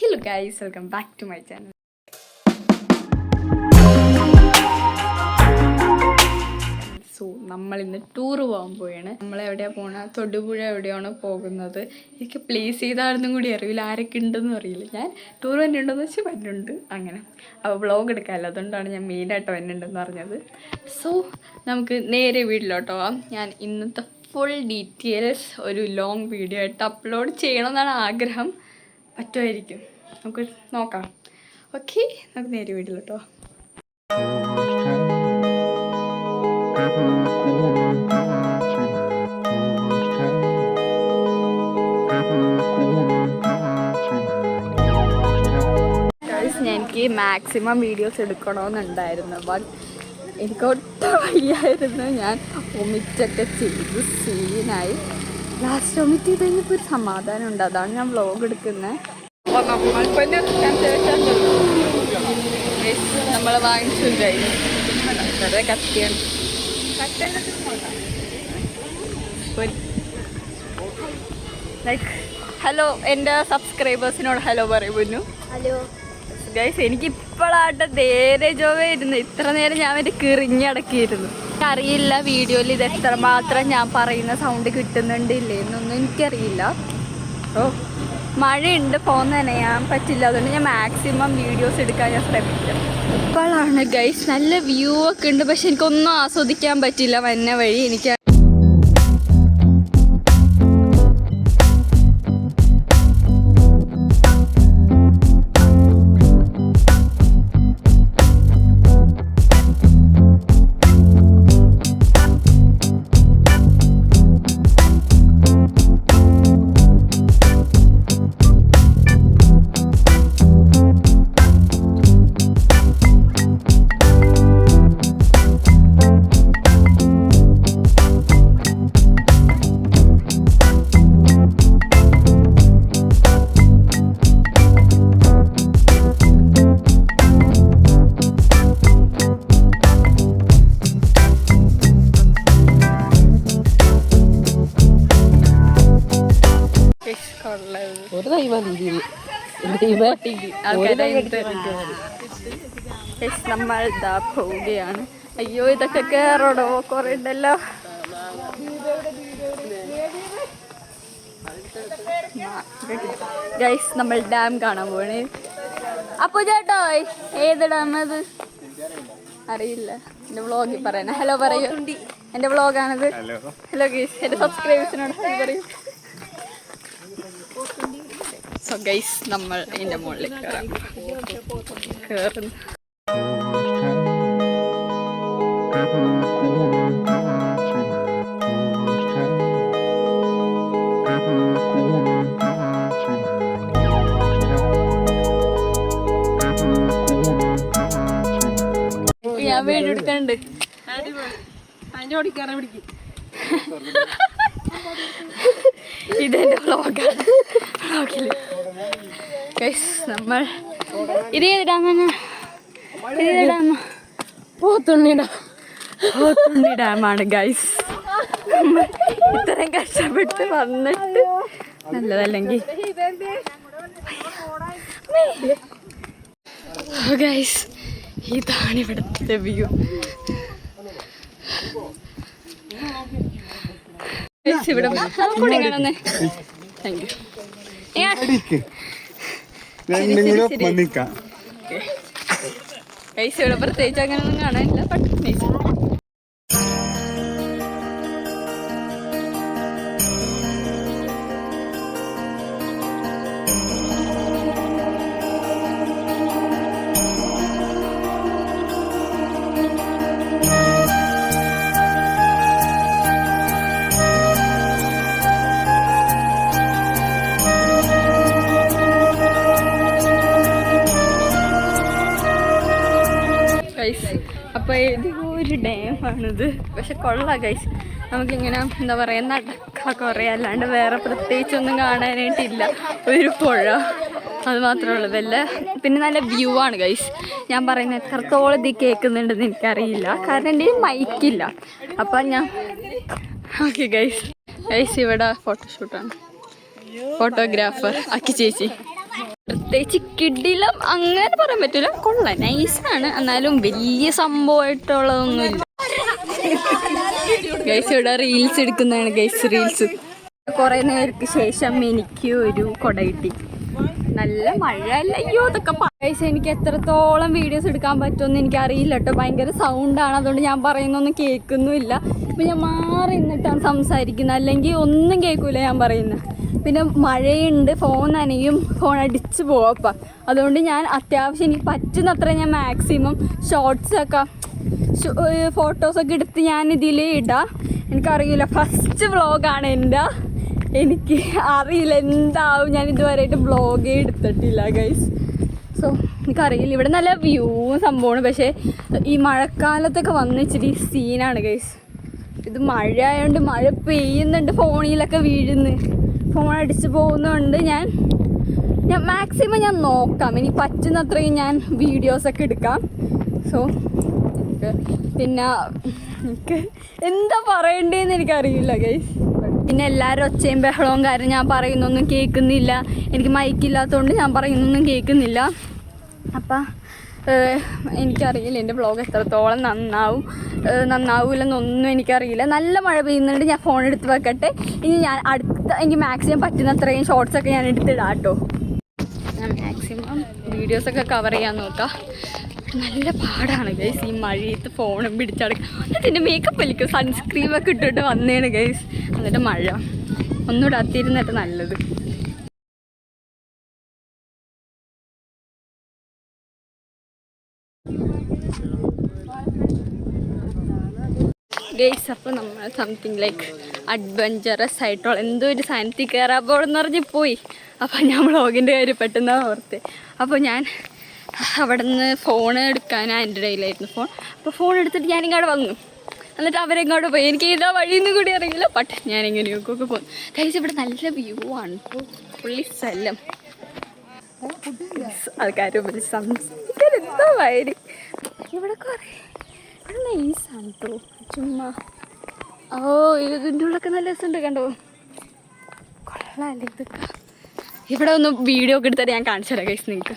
Hello guys welcome back to my channel so നമ്മൾ ഇന്ന് tour പോകാൻ പോവുകയാണ് നമ്മൾ എവിടെയാ പോണ? തൊടുപുഴ എവിടെയാണ് പോകുന്നത്. എനിക്ക് പ്ലേസ് ചെയ്താണെന്നും കൂടി അറിയില്ല. ആരൊക്കെ ഉണ്ടെന്നും അറിയില്ല. ഞാൻ ടൂർ വന്നിട്ടുണ്ടെന്ന് വെച്ചാൽ വരുന്നുണ്ട് അങ്ങനെ. അപ്പോൾ വ്ളോഗ് എടുക്കാമല്ലോ അതുകൊണ്ടാണ് ഞാൻ മെയിനായിട്ട് വരുന്നുണ്ടെന്ന് പറഞ്ഞത്. സോ നമുക്ക് നേരെ വീട്ടിലോട്ട് പോവാം. ഞാൻ ഇന്നത്തെ ഫുൾ ഡീറ്റെയിൽസ് ഒരു ലോങ് വീഡിയോ ആയിട്ട് അപ്ലോഡ് ചെയ്യണമെന്നാണ് ആഗ്രഹം. പറ്റുമായിരിക്കും. നമുക്ക് നോക്കാം. ഓക്കെ നമുക്ക് നേരെ വീട്ടിലോട്ടോ കേട്ടോ എനിക്ക് മാക്സിമം വീഡിയോസ് എടുക്കണമെന്നുണ്ടായിരുന്നു. ബട്ട് എനിക്ക് ഒട്ടും വയ്യായിരുന്നു. ഞാൻ ഒമിറ്റൊക്കെ ചെയ്ത്. സീനായി ലാസ്റ്റ് ഒമിറ്റ് ചെയ്ത് കഴിഞ്ഞപ്പോൾ ഒരു സമാധാനം ഉണ്ട് അതാണ് ഞാൻ വ്ലോഗ് എടുക്കുന്നത് അപ്പോൾ നമ്മൾക്കൊരു നമ്മൾ വാങ്ങിച്ചു വെറുതെ കത്തിയാണ് ലൈക്ക് ഹലോ എന്റെ സബ്സ്ക്രൈബേഴ്സിനോട് ഹലോ പറയുന്നു. ഹലോ ഗൈസ് എനിക്ക് ഇപ്പോഴാട്ടെ നേരെ ജോവേ ഇരുന്നു ഇത്ര നേരം ഞാൻ ഒരു കിറിഞ്ഞടക്കിയിരുന്നു. എനിക്കറിയില്ല വീഡിയോയിൽ ഇത് എത്രമാത്രം ഞാൻ പറയുന്ന സൗണ്ട് കിട്ടുന്നുണ്ട് ഇല്ലേ എന്നൊന്നും എനിക്കറിയില്ല. ഓ. മഴയുണ്ട് ഫോൺ നനയാൻ പറ്റില്ല. അതുകൊണ്ട് ഞാൻ മാക്സിമം വീഡിയോസ് എടുക്കാൻ ഞാൻ ശ്രമിക്കാം. ഇപ്പോഴാണ് ഗൈസ് നല്ല വ്യൂ ഒക്കെ ഉണ്ട്. പക്ഷെ എനിക്കൊന്നും ആസ്വദിക്കാൻ പറ്റില്ല. വന്ന വഴി എനിക്ക് ഒരു തൈ മതി ഇതിന് നമ്മൾ ഇതാ പോവുകയാണ്. അയ്യോ ഇതൊക്കെ കേറണോ കുറെ ഉണ്ടല്ലോ. ഗൈസ് നമ്മൾ ഡാം കാണാൻ പോണേ അപ്പൊ ചേട്ടോ ഏത് ഡാം അത്? അറിയില്ല. എന്റെ വ്ളോഗിൽ പറയണ. ഹലോ പറയൂ. എന്റെ വ്ളോഗാണിത്. ഹലോ. ഗൈസ് എന്റെ സബ്സ്ക്രൈബേഴ്സിനോട് പറയൂ. സോ ഗൈസ് നമ്മൾ ഇതിന്റെ മുകളിൽ കയറാം കയറുന്നു ഞാൻ വീഡിയോ എടുക്കണ്ട് അതിന്റെ ഓടിക്കാറ പിടിക്കും. ഇതെന്റെ വ്ളോഗാണ് ഗൈസ് നമ്മൾ ഇത് ചെയ്തിടാന്ന് പോത്തുണ്ണിടാ. പോത്തുണ്ണി ഡാമാണ് ഗൈസ് ഇത്രയും കഷ്ടപ്പെട്ട് വന്നിട്ട് നല്ലതല്ലെങ്കിൽ. ഗൈസ് ഇതാണ് ഇവിടുത്തെ വ്യൂ ഇവിടെ കൂടെ കാണുന്നേ താങ്ക് യു ഗൈസ് ഇവിടെ പ്രത്യേകിച്ച് അങ്ങനെ ഒന്നും കാണാനില്ല ബട്ട് ഡാമാണിത് പക്ഷെ കൊള്ളാം ഗൈസ് നമുക്കിങ്ങനെ എന്താ പറയുക നടക്ക കുറേ. അല്ലാണ്ട് വേറെ പ്രത്യേകിച്ചൊന്നും കാണാനായിട്ടില്ല. ഒരു പുഴ. അത് മാത്രമേ ഉള്ളൂ. വല്ല പിന്നെ നല്ല വ്യൂ ആണ് ഗൈസ് ഞാൻ പറയുന്നത് എത്രത്തോളം ഇത് കേൾക്കുന്നുണ്ടെന്ന് എനിക്കറിയില്ല. കാരണം എന്റെ മൈക്കില്ല അപ്പം ഞാൻ ഓക്കെ ഗൈസ് ഗൈസ് ഇവിടെ ഫോട്ടോഷൂട്ടാണ് ഫോട്ടോഗ്രാഫർ അക്കി ചേച്ചി. പ്രത്യേകിച്ച് കിഡിലും അങ്ങനെ പറയാൻ പറ്റില്ല കൊള്ളാം. നൈസാണ് എന്നാലും വലിയ സംഭവമായിട്ടുള്ളതൊന്നുമില്ല. ഗൈസ് ഇവിടെ റീൽസ് എടുക്കുന്നതാണ് ഗൈസ് റീൽസ് കുറെ നേരത്തിന് ശേഷം എനിക്ക് ഒരു കൊട കിട്ടി. നല്ല മഴ അല്ല അയ്യോ ഇതൊക്കെ പൈസ എനിക്ക് എത്രത്തോളം വീഡിയോസ് എടുക്കാൻ പറ്റുമെന്ന് എനിക്ക് അറിയില്ല കേട്ടോ. ഭയങ്കര സൗണ്ടാണ് അതുകൊണ്ട് ഞാൻ പറയുന്നൊന്നും കേൾക്കുന്നുമില്ല. ഇപ്പം ഞാൻ മാറി നിന്നിട്ടാണ് സംസാരിക്കുന്നത്. അല്ലെങ്കിൽ ഒന്നും കേൾക്കൂല ഞാൻ പറയുന്നത്. പിന്നെ മഴയുണ്ട് ഫോൺ നനയും ഫോൺ അടിച്ച് പോവാപ്പ അതുകൊണ്ട് ഞാൻ അത്യാവശ്യം എനിക്ക് പറ്റുന്നത്ര ഞാൻ മാക്സിമം ഷോർട്സൊക്കെ ഫോട്ടോസൊക്കെ എടുത്ത് ഞാൻ ഇതിൽ ഇടാം. എനിക്കറിയില്ല ഫസ്റ്റ് വ്ളോഗാണ് എന്റെ. എനിക്ക് അറിയില്ല എന്താവും. ഞാൻ ഇതുവരെയായിട്ട് വ്ളോഗേ എടുത്തിട്ടില്ല ഗൈസ് സോ എനിക്കറിയില്ല. ഇവിടെ നല്ല വ്യൂ സംഭവമാണ്. പക്ഷേ ഈ മഴക്കാലത്തൊക്കെ വന്ന് ഇച്ചിരി സീനാണ് ഗൈസ് ഇത് മഴ ആയതുകൊണ്ട് മഴ പെയ്യുന്നുണ്ട് ഫോണിലൊക്കെ വീഴുന്നു. ഫോൺ അടിച്ച് പോകുന്നതുകൊണ്ട് ഞാൻ. ഞാൻ മാക്സിമം ഞാൻ നോക്കാം. ഇനി പറ്റുന്നത്രയും ഞാൻ വീഡിയോസൊക്കെ എടുക്കാം. സോ എനിക്ക് പിന്നെ എനിക്ക് എന്താ പറയണ്ടേന്ന് എനിക്കറിയില്ല ഗൈസ് പിന്നെ എല്ലാവരും ഒച്ചയും ബഹളവും കാര്യം ഞാൻ പറയുന്നൊന്നും കേൾക്കുന്നില്ല. എനിക്ക് മൈക്കില്ലാത്തതുകൊണ്ട് ഞാൻ പറയുന്നൊന്നും കേൾക്കുന്നില്ല. അപ്പം എനിക്കറിയില്ല എന്റെ ബ്ലോഗ് എത്രത്തോളം നന്നാവും നന്നാവില്ലെന്നൊന്നും എനിക്കറിയില്ല. നല്ല മഴ പെയ്യുന്നുണ്ട് ഞാൻ ഫോൺ എടുത്ത് വെക്കട്ടെ. ഇനി ഞാൻ അടുത്ത എനിക്ക് മാക്സിമം പറ്റുന്നത്രയും ഷോർട്സൊക്കെ ഞാൻ എടുത്തിടാം കേട്ടോ ഞാൻ മാക്സിമം വീഡിയോസൊക്കെ കവർ ചെയ്യാൻ നോക്കാം. നല്ല പാടാണ് ഗൈസ് ഈ മഴയത്ത് ഫോണും പിടിച്ചടക്കുക എന്നിട്ട് എന്റെ മേക്കപ്പ് വലിക്കും. സൺസ്ക്രീമൊക്കെ ഇട്ടിട്ട് വന്നേണ് ഗൈസ് എന്നിട്ട് മഴ. ഒന്നുകൂടെ അത്തിരുന്നിട്ട് നല്ലത്. ഗൈസ് അപ്പോൾ നമ്മൾ സംതിങ് ലൈക്ക് അഡ്വഞ്ചറസ് ആയിട്ടുള്ള എന്തോ ഒരു സാധനത്തിൽ കയറാൻ പോകണമെന്ന് പറഞ്ഞ് പോയി. അപ്പോൾ ഞാൻ വ്ളോഗിന്റെ കാര്യം പെട്ടെന്ന് ഓർത്ത്. അപ്പോൾ ഞാൻ അവിടെ നിന്ന് ഫോൺ എടുക്കാൻ എന്റെ കയ്യിലായിരുന്നു ഫോൺ അപ്പോൾ ഫോൺ എടുത്തിട്ട് ഞാനിങ്ങോട്ട് വന്നു. എന്നിട്ട് അവരെങ്ങോട്ട് പോയി. എനിക്ക് ഏതാ വഴിയെന്ന് കൂടി അറിയില്ല. പട്ട് ഞാനിങ്ങനെ ഒക്കെ പോകും കഴിച്ച് ഇവിടെ നല്ല വ്യൂ ആണ് പുള്ളി സ്ഥലം. എന്താ വയറി ഇവിടെ കുറേ ഇവിടെ നൈസാണ് കേട്ടോ ചുമ്മാ. ഓ ഇതിന്റെ ഉള്ളൊക്കെ നല്ല രസമുണ്ട് കണ്ടോ? കൊള്ളാല്ലേ ഇതൊക്കെ. ഇവിടെ ഒന്ന് വീഡിയോ ഒക്കെ എടുത്തിട്ട് ഞാൻ കാണിച്ചു തരാം ഗൈസ് നിങ്ങൾക്ക്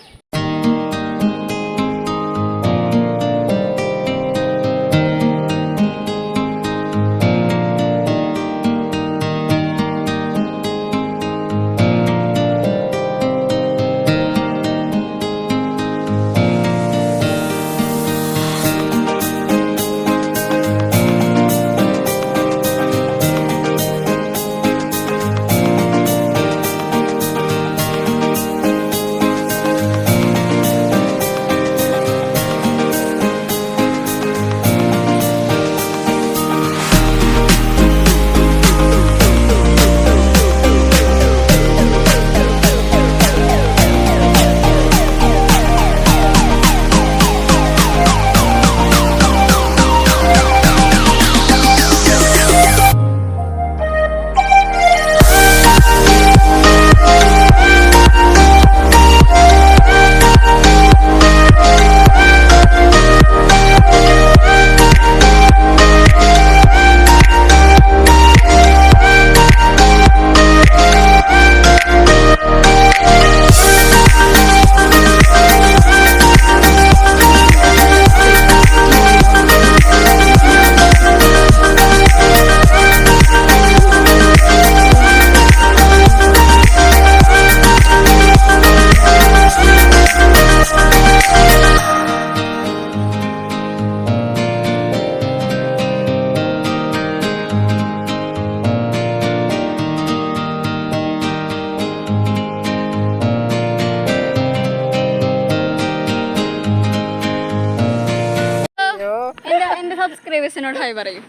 സബ്സ്ക്രൈബേഴ്സിനോട് ഹൈ പറയും.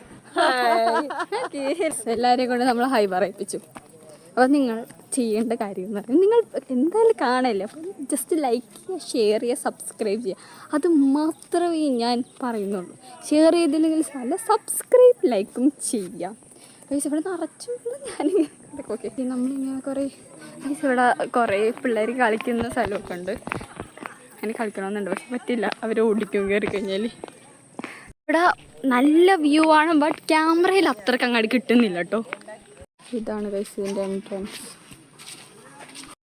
എല്ലാവരെയും കൊണ്ട് നമ്മൾ ഹൈ പറയിപ്പിച്ചു. അപ്പോൾ നിങ്ങൾ ചെയ്യേണ്ട കാര്യം എന്ന് നിങ്ങൾ എന്തായാലും കാണല്ലേ. അപ്പം ജസ്റ്റ് ലൈക്ക് ചെയ്യുക ഷെയർ ചെയ്യുക സബ്സ്ക്രൈബ് ചെയ്യുക. അത് മാത്രമേ ഞാൻ പറയുന്നുള്ളൂ. ഷെയർ ചെയ്തില്ലെങ്കിൽ അല്ല സബ്സ്ക്രൈബ് ലൈക്കും ചെയ്യാം ഇവിടെ നിറച്ചു ഞാനിങ്ങനെ ഓക്കെ നമ്മളിങ്ങനെ കുറേ ഇവിടെ കുറേ പിള്ളേർ കളിക്കുന്ന സ്ഥലമൊക്കെ ഉണ്ട്. അങ്ങനെ കളിക്കണമെന്നുണ്ട് പക്ഷെ പറ്റില്ല. അവർ ഓടിക്കും കയറി കഴിഞ്ഞാൽ ഇവിടെ നല്ല വ്യൂ ആണ് ബട്ട് ക്യാമറയിൽ അത്രയ്ക്ക് അങ്ങോട്ട് കിട്ടുന്നില്ല കേട്ടോ ഇതാണ് ബസ്സിന്റെ എൻട്രൻസ്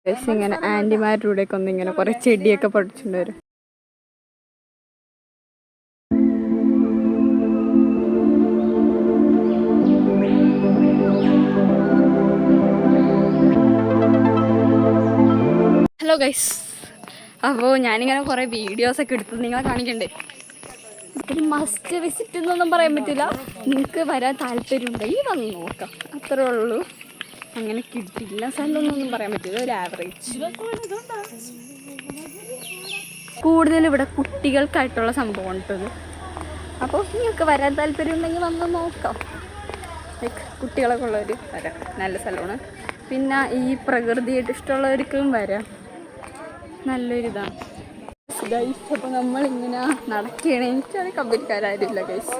ബസ് ഇങ്ങനെ ആന്റിമാരുടെ കൂടെയൊക്കെ ഒന്ന് ഇങ്ങനെ കുറേ ചെടിയൊക്കെ പഠിച്ചിട്ടുണ്ട് വരും ഹലോ ഗൈസ് അപ്പോൾ ഞാനിങ്ങനെ കുറേ വീഡിയോസൊക്കെ എടുത്ത് നിങ്ങളെ കാണിക്കണ്ടേ? ഒരു മസ്റ്റ് വിസിറ്റ് എന്നൊന്നും പറയാൻ പറ്റില്ല നിങ്ങൾക്ക് വരാൻ താല്പര്യമുണ്ടെങ്കിൽ വന്ന് നോക്കാം. അത്രേ ഉള്ളൂ. അങ്ങനെ കിട്ടില്ല. സ്ഥലമൊന്നും പറയാൻ പറ്റില്ല ഒരു ആവറേജ് കൂടുതൽ ഇവിടെ കുട്ടികൾക്കായിട്ടുള്ള സംഭവമാണ് കേട്ടത് അപ്പോൾ നിങ്ങൾക്ക് വരാൻ താല്പര്യം ഉണ്ടെങ്കിൽ വന്ന് നോക്കാം. ലൈക്ക് കുട്ടികളൊക്കെ ഉള്ളവർ വരാം. നല്ല സ്ഥലമാണ്. പിന്നെ ഈ പ്രകൃതിയായിട്ട് ഇഷ്ടമുള്ളവർക്കും വരാം. നല്ലൊരിതാണ്. ഗൈസ് അപ്പോൾ നമ്മളിങ്ങനെ നടക്കുകയാണ് എനിക്കത് കമ്പനിക്കാരാരുമില്ല ഗൈസ്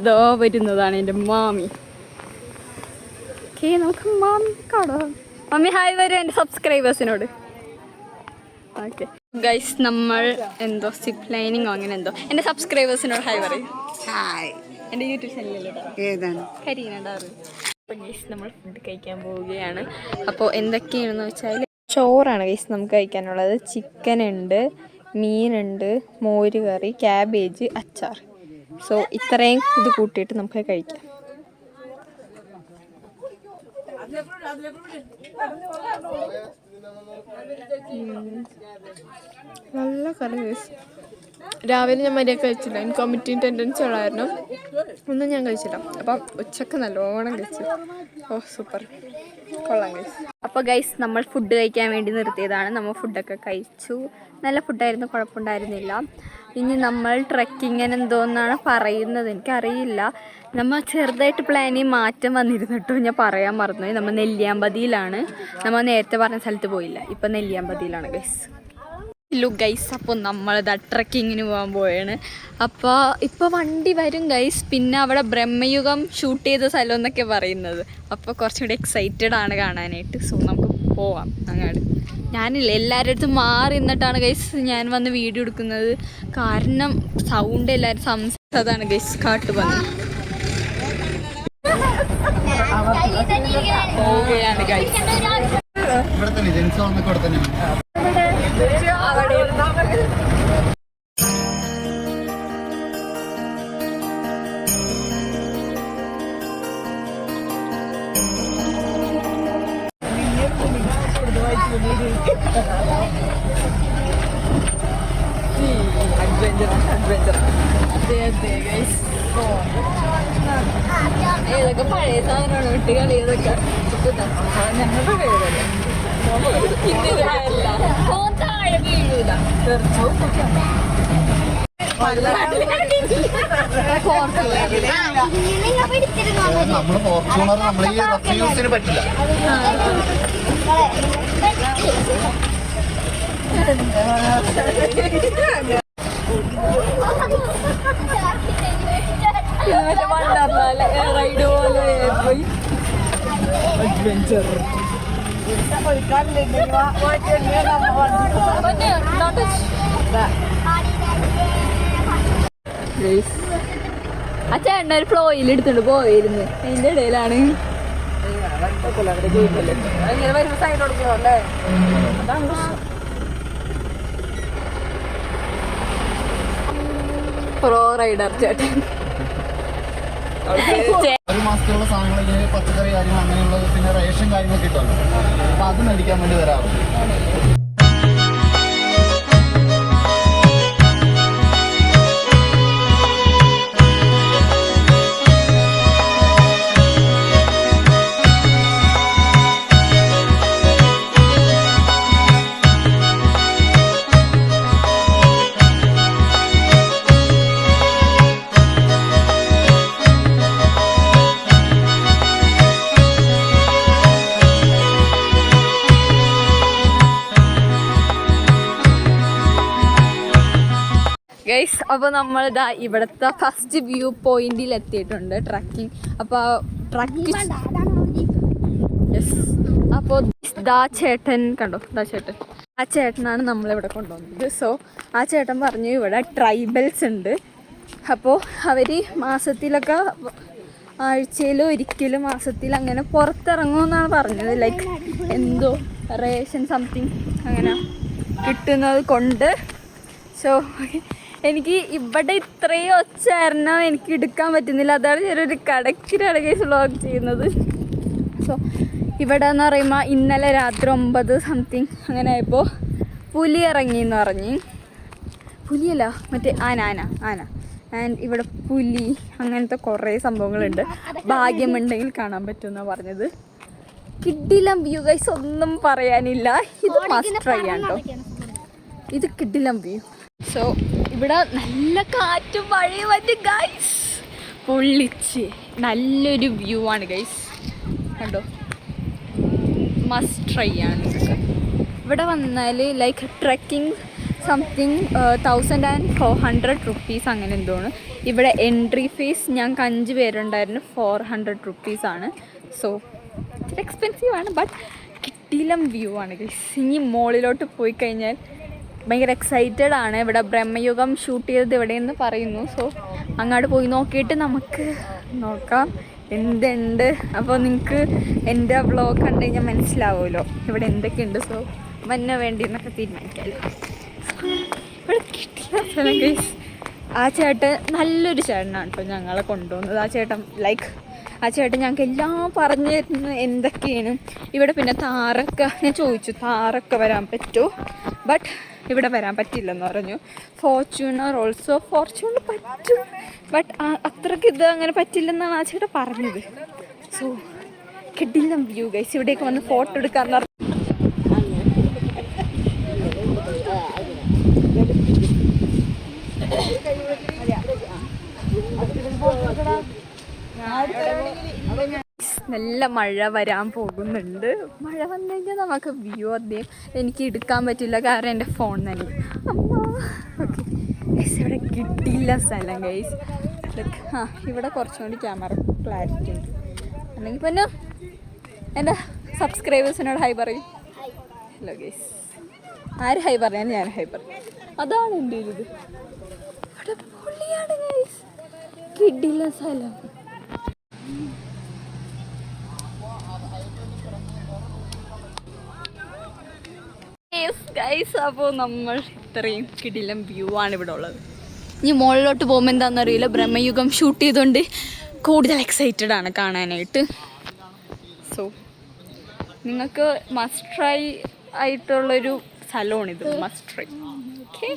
ഇതോ വരുന്നതാണ് എന്റെ മാമി. ഓക്കെ നമുക്ക് മാമി കാണാം. മമ്മി ഹായ് വരും എന്റെ സബ്സ്ക്രൈബേഴ്സിനോട് ഓക്കെ ഗൈസ് നമ്മൾ എന്തോ സിപ്പ് ലൈനിങ്ങോ അങ്ങനെ എന്തോ. എന്റെ സബ്സ്ക്രൈബേഴ്സിനോട് ഹായ് പറയും. ഹായ്. എന്റെ യൂട്യൂബ് ചാനലിലൂടെ ഏതാണ്? കരീന ഡാറ്. അപ്പോൾ ഗൈസ് നമ്മൾ ഫുഡ് കഴിക്കാൻ പോവുകയാണ്. അപ്പോൾ എന്തൊക്കെയാണെന്ന് വെച്ചാൽ ചോറാണ് ഗൈസ് നമുക്ക് കഴിക്കാനുള്ളത്. ചിക്കൻ ഉണ്ട് മീനുണ്ട് മോര് കറി ക്യാബേജ് അച്ചാർ. സോ ഇത്രയും ഇത് കൂട്ടിയിട്ട് നമുക്ക് കഴിക്കാം. നല്ല കറി ഗൈസ് രാവിലെ ഞാൻ മര്യാദ കഴിച്ചില്ല. എനിക്ക് വോമിറ്റിംഗ് ടെൻഡൻസി ഉള്ളായിരുന്നു. ഒന്നും ഞാൻ കഴിച്ചില്ല. അപ്പം ഉച്ചയ്ക്ക് നല്ലോണം കഴിച്ചു. ഓ സൂപ്പർ കൊള്ളാം കഴിച്ചു അപ്പോൾ ഗൈസ് നമ്മൾ ഫുഡ് കഴിക്കാൻ വേണ്ടി നിർത്തിയതാണ്. നമ്മൾ ഫുഡൊക്കെ കഴിച്ചു. നല്ല ഫുഡായിരുന്നു കുഴപ്പമുണ്ടായിരുന്നില്ല. ഇനി നമ്മൾ ട്രക്കിങ്ങിന് എന്തോന്നാണ് പറയുന്നത് എനിക്കറിയില്ല. നമ്മൾ ചെറുതായിട്ട് പ്ലാനിൽ മാറ്റം വന്നിരുന്നു കേട്ടോ. ഞാൻ പറയാൻ മറന്നു നമ്മൾ നെല്ലിയാമ്പതിയിലാണ്. നമ്മൾ നേരത്തെ പറഞ്ഞ സ്ഥലത്ത് പോയില്ല. ഇപ്പം നെല്ലിയാമ്പതിയിലാണ് ഗൈസ് ലു ഗൈസ് അപ്പോൾ നമ്മളിതാ ട്രക്കിങ്ങിന് പോകാൻ പോവാണ്. അപ്പോൾ ഇപ്പോൾ വണ്ടി വരും ഗൈസ് പിന്നെ അവിടെ ബ്രഹ്മയുഗം ഷൂട്ട് ചെയ്ത സ്ഥലം എന്നൊക്കെ പറയുന്നത്. അപ്പോൾ കുറച്ചും കൂടി എക്സൈറ്റഡ് ആണ് കാണാനായിട്ട്. സോ നമുക്ക് പോവാം. അങ്ങോട്ട് ഞാനില്ല എല്ലാവരുടെ അടുത്തും മാറി നിന്നിട്ടാണ് ഗൈസ് ഞാൻ വന്ന് വീഡിയോ എടുക്കുന്നത്. കാരണം സൗണ്ട് എല്ലാവരും സംസാരിച്ചതാണ് ഗൈസ് കാട്ട് വന്ന് പോവുകയാണ് ഗൈസ് ഇവിടെ തന്നെ ജെൻസ് വന്നൊക്കെ തന്നെയാണ് ഏതൊക്കെ പഴയ സാധനമാണ് വിട്ട് കളിയതൊക്കെ ഞങ്ങളുടെ പേരല്ല ഓൻ താഴെ വീഴൂല നമ്മൾ ഫോർച്യൂണർ നമ്മൾ ഈ റഫ്യൂസിന് പറ്റില്ല റൈഡ് പോലെ പോയി. ആ ചേട്ടൻ ഒരു ഫ്ലോയിൽ എടുത്തോണ്ട് പോയിരുന്നു അതിന്റെ ഇടയിലാണ്. പ്രോ റൈഡർ ചേട്ടൻ. ഒരു മാസത്തിലുള്ള സാധനങ്ങൾ പച്ചക്കറി കാര്യങ്ങൾ അങ്ങനെയുള്ള പിന്നെ റേഷൻ കാര്യങ്ങളൊക്കെ കിട്ടുമല്ലോ അപ്പൊ അത് മേടിക്കാൻ വേണ്ടി വരാറുണ്ട്. ഗൈസ് നമ്മൾ നമ്മളിതാ ഇവിടുത്തെ ഫസ്റ്റ് വ്യൂ പോയിന്റിൽ എത്തിയിട്ടുണ്ട് ട്രക്കിംഗ് അപ്പോൾ ട്രക്കിംഗ് യെസ് അപ്പോൾ ദാ ചേട്ടൻ കണ്ടോ? ദാ ചേട്ടൻ. ആ ചേട്ടനാണ് നമ്മളിവിടെ കൊണ്ടുവന്നത്. സോ ആ ചേട്ടൻ പറഞ്ഞു ഇവിടെ ട്രൈബൽസ് ഉണ്ട്. അപ്പോൾ അവർ മാസത്തിലൊക്കെ ആഴ്ചയിൽ ഒരിക്കലും മാസത്തിൽ അങ്ങനെ പുറത്തിറങ്ങുമെന്നാണ് പറഞ്ഞത്. ലൈക്ക് എന്തോ റേഷൻ സംതിങ് അങ്ങനെ കിട്ടുന്നത് കൊണ്ട്. സോ എനിക്ക് ഇവിടെ ഇത്രയും ഒച്ചാരണം എനിക്ക് എടുക്കാൻ പറ്റുന്നില്ല. അതാണ് ഞാനൊരു കടക്കിലാണ് കേസ് വ്ളോഗ് ചെയ്യുന്നത്. സോ ഇവിടെ എന്ന് പറയുമ്പോൾ ഇന്നലെ രാത്രി ഒമ്പത് സംതിങ് അങ്ങനെ ആയപ്പോൾ പുലി ഇറങ്ങി എന്ന് പറഞ്ഞ്. പുലിയല്ല മറ്റേ ആന ആന ആന. ആൻഡ് ഇവിടെ പുലി അങ്ങനത്തെ കുറേ സംഭവങ്ങളുണ്ട്. ഭാഗ്യമുണ്ടെങ്കിൽ കാണാൻ പറ്റുമെന്നാണ് പറഞ്ഞത്. കിഡിലം വ്യൂ ഗൈസ് ഒന്നും പറയാനില്ല. ഇത് മസ്റ്റ് ട്രൈ ആണ് കേട്ടോ ഇത് കിഡിലം വ്യൂ സോ ഇവിടെ നല്ല കാറ്റും മഴയും വന്നു ഗൈസ് പൊള്ളിച്ച് നല്ലൊരു വ്യൂ ആണ് ഗൈസ് കണ്ടോ? മസ്റ്റ് ട്രൈ ആണ് ഇവിടെ വന്നാൽ like trekking something thousand and four hundred rupees അങ്ങനെ എന്തോന്ന് ഇവിടെ എൻട്രി ഫീസ് ഞങ്ങൾക്ക് അഞ്ച് പേരുണ്ടായിരുന്നു ഫോർ ഹൺഡ്രഡ് റുപ്പീസാണ് സോ ഇച്ചിരി എക്സ്പെൻസീവ് ആണ് ബട്ട് കിട്ടിയിലും വ്യൂ ആണ് ഗൈസ് ഇനി മോളിലോട്ട് പോയി കഴിഞ്ഞാൽ ഭയങ്കര എക്സൈറ്റഡ് ആണ്. ഇവിടെ ബ്രഹ്മയുഗം ഷൂട്ട് ചെയ്തത് ഇവിടെയെന്ന് പറയുന്നു. സോ അങ്ങോട്ട് പോയി നോക്കിയിട്ട് നമുക്ക് നോക്കാം. എന്തുണ്ട്? അപ്പോൾ നിങ്ങൾക്ക് എന്റെ ബ്ലോഗ് കണ്ടു കഴിഞ്ഞാൽ മനസ്സിലാവുമല്ലോ. ഇവിടെ എന്തൊക്കെയുണ്ട്? സോ മഞ്ഞ വേണ്ടി എന്നൊക്കെ തീരുമാനിക്കാമല്ലോ ഇവിടെ കിട്ടിയ ആ ചേട്ടൻ നല്ലൊരു ചേട്ടനാണ് കേട്ടോ ഞങ്ങളെ കൊണ്ടുപോകുന്നത് ആ ചേട്ടൻ ലൈക്ക് ആ ചേട്ടൻ ഞങ്ങൾക്ക് എല്ലാം പറഞ്ഞു തരുന്നത് എന്തൊക്കെയാണ്? ഇവിടെ പിന്നെ താറൊക്കെ ഞാൻ ചോദിച്ചു താറൊക്കെ വരാൻ പറ്റുമോ? ബട്ട് ഇവിടെ വരാൻ പറ്റില്ലെന്ന് പറഞ്ഞു. ഫോർച്യൂണർ ഓൾസോ ഫോർച്യൂണർ പറ്റും. ബട്ട് അത്രയ്ക്ക് ഇത് അങ്ങനെ പറ്റില്ലെന്നാണ് ആ ചേട്ടാ പറഞ്ഞത്. സോ കിട്ടില്ല വ്യൂ ഗൈസ് ഇവിടേക്ക് വന്ന് ഫോട്ടോ എടുക്കാന്ന് നല്ല മഴ വരാൻ പോകുന്നുണ്ട്. മഴ വന്നു നമുക്ക് വ്യൂ അധികം എനിക്ക് എടുക്കാൻ പറ്റില്ല കാരണം എന്റെ ഫോൺ തന്നെ അമ്മ. ഇവിടെ കിട്ടിയില്ല സ്ഥലം ഗൈസ് ആ ഇവിടെ കുറച്ചും കൂടി ക്യാമറ ക്ലാരിറ്റി ഉണ്ട്. അല്ലെങ്കിൽ പിന്നെ എന്റെ സബ്സ്ക്രൈബേഴ്സിനോട് ഹൈ പറയും. ഹലോ ഗൈസ് ആര് ഹൈ പറയാൻ ഞാൻ ഹൈ പറയും അതാണ് എന്റെ ഇത് ഗൈസ് കിട്ടില്ല സ്ഥലം. ഗൈസ് അപ്പോൾ നമ്മൾ ഇത്രയും കിടിലം വ്യൂ ആണ് ഇവിടെ ഉള്ളത്. ഇനി മുകളിലോട്ട് പോകുമ്പോൾ എന്താണെന്ന് അറിയില്ല ബ്രഹ്മയുഗം ഷൂട്ട് ചെയ്തുകൊണ്ട് കൂടുതൽ എക്സൈറ്റഡ് ആണ് കാണാനായിട്ട്. സോ നിങ്ങൾക്ക് മസ്റ്റ് ട്രൈ ആയിട്ടുള്ളൊരു സ്ഥലമാണിത്. മസ്റ്റ് ട്രൈ ഓക്കെ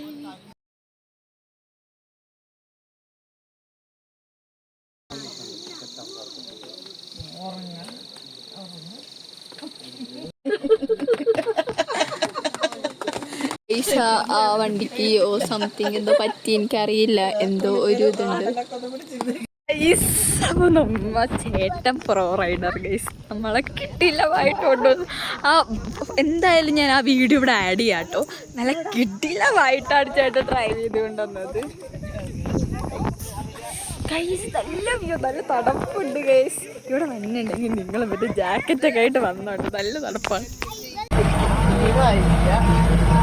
ആ വണ്ടിക്ക് ഓ സംതിങ് എന്തോ പറ്റി എനിക്കറിയില്ല. എന്തോ ഒരു ഇതുണ്ട്. നമ്മ ചേട്ടൻ പ്രോ റൈഡർ ഗൈസ് നമ്മളെ കിട്ടില്ല വായിട്ടോണ്ടോ. ആ എന്തായാലും ഞാൻ ആ വീഡിയോ ഇവിടെ ആഡ് ചെയ്യാം കേട്ടോ നല്ല കിട്ടില്ലമായിട്ടാണ് ചേട്ടൻ ഡ്രൈവ് ചെയ്തുകൊണ്ടുവന്നത് ഗൈസ് നല്ല വ്യൂ നല്ല തണുപ്പുണ്ട് ഗൈസ് ഇവിടെ വന്നിട്ടുണ്ടെങ്കിൽ നിങ്ങൾ മറ്റേ ജാക്കറ്റൊക്കെ ആയിട്ട് വന്നോട്ടോ. നല്ല തണുപ്പാണ്.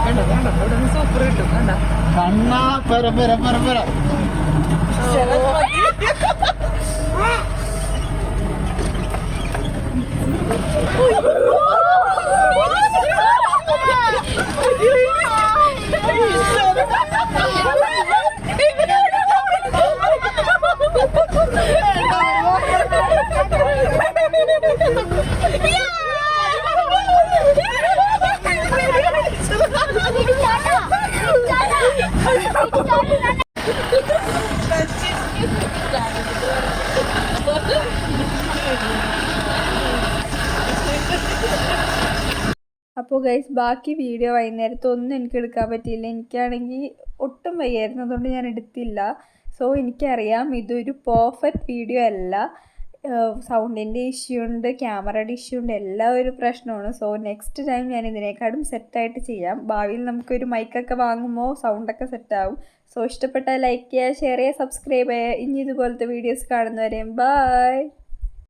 കണ്ടോ കണ്ടോ ഇവിടെ നിന്ന് സൂപ്പർ കിട്ടും കണ്ടോ? കണ്ണാ പര പര പര അപ്പോൾ ഗൈസ് ബാക്കി വീഡിയോ വൈകുന്നേരത്തെ ഒന്നും എനിക്ക് എടുക്കാൻ പറ്റിയില്ല. എനിക്കാണെങ്കിൽ ഒട്ടും വയ്യായിരുന്നു. അതുകൊണ്ട് ഞാൻ എടുത്തില്ല. സോ എനിക്കറിയാം ഇതൊരു പെർഫെക്റ്റ് വീഡിയോ അല്ല. സൗണ്ടിന്റെ ഇഷ്യൂ ഉണ്ട് ക്യാമറയുടെ ഇഷ്യൂ ഉണ്ട് എല്ലാം ഒരു പ്രശ്നമാണ്. സോ നെക്സ്റ്റ് ടൈം ഞാൻ ഇതിനേക്കാളും സെറ്റായിട്ട് ചെയ്യാം. ഭാവിയിൽ നമുക്കൊരു മൈക്കൊക്കെ വാങ്ങുമ്പോൾ സൗണ്ടൊക്കെ സെറ്റാവും സോ ഇഷ്ടപ്പെട്ട ലൈക്ക് ചെയ്യുക ഷെയർ ചെയ്യുക സബ്സ്ക്രൈബ് ചെയ്യുക. ഇനി ഇതുപോലത്തെ വീഡിയോസ് കാണുന്നവരെയും ബൈ